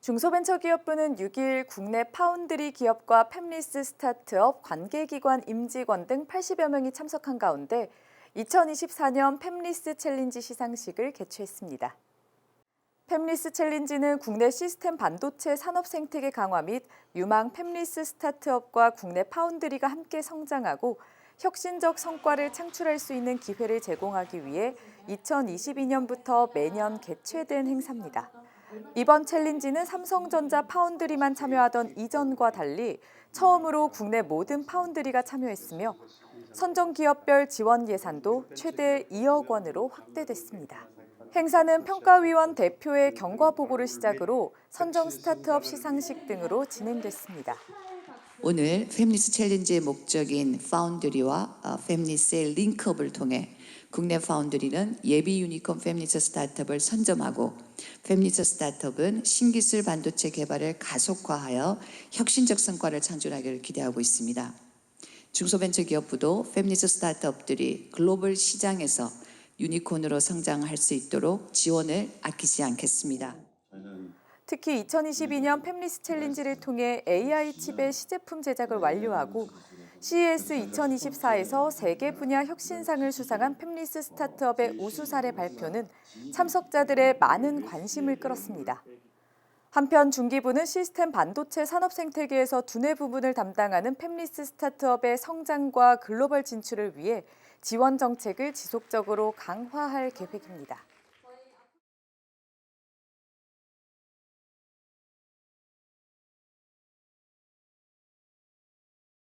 중소벤처기업부는 6일 국내 파운드리 기업과 팹리스 스타트업, 관계기관 임직원 등 80여 명이 참석한 가운데 2024년 팹리스 챌린지 시상식을 개최했습니다. 팹리스 챌린지는 국내 시스템 반도체 산업 생태계 강화 및 유망 팹리스 스타트업과 국내 파운드리가 함께 성장하고 혁신적 성과를 창출할 수 있는 기회를 제공하기 위해 2022년부터 매년 개최된 행사입니다. 이번 챌린지는 삼성전자 파운드리만 참여하던 이전과 달리 처음으로 국내 모든 파운드리가 참여했으며 선정 기업별 지원 예산도 최대 2억 원으로 확대됐습니다. 행사는 평가위원 대표의 경과 보고를 시작으로 선정 스타트업 시상식 등으로 진행됐습니다. 오늘 팹리스 챌린지의 목적인 파운드리와 어, 팹리스의 링크업을 통해 국내 파운드리는 예비 유니콘 팹리스 스타트업을 선점하고 팹리스 스타트업은 신기술 반도체 개발을 가속화하여 혁신적 성과를 창출하기를 기대하고 있습니다. 중소벤처기업부도 팹리스 스타트업들이 글로벌 시장에서 유니콘으로 성장할 수 있도록 지원을 아끼지 않겠습니다. 특히 2022년 팹리스 챌린지를 통해 AI 칩의 시제품 제작을 완료하고 CES 2024에서 세계 분야 혁신상을 수상한 팹리스 스타트업의 우수 사례 발표는 참석자들의 많은 관심을 끌었습니다. 한편 중기부는 시스템 반도체 산업 생태계에서 두뇌 부분을 담당하는 팹리스 스타트업의 성장과 글로벌 진출을 위해 지원 정책을 지속적으로 강화할 계획입니다.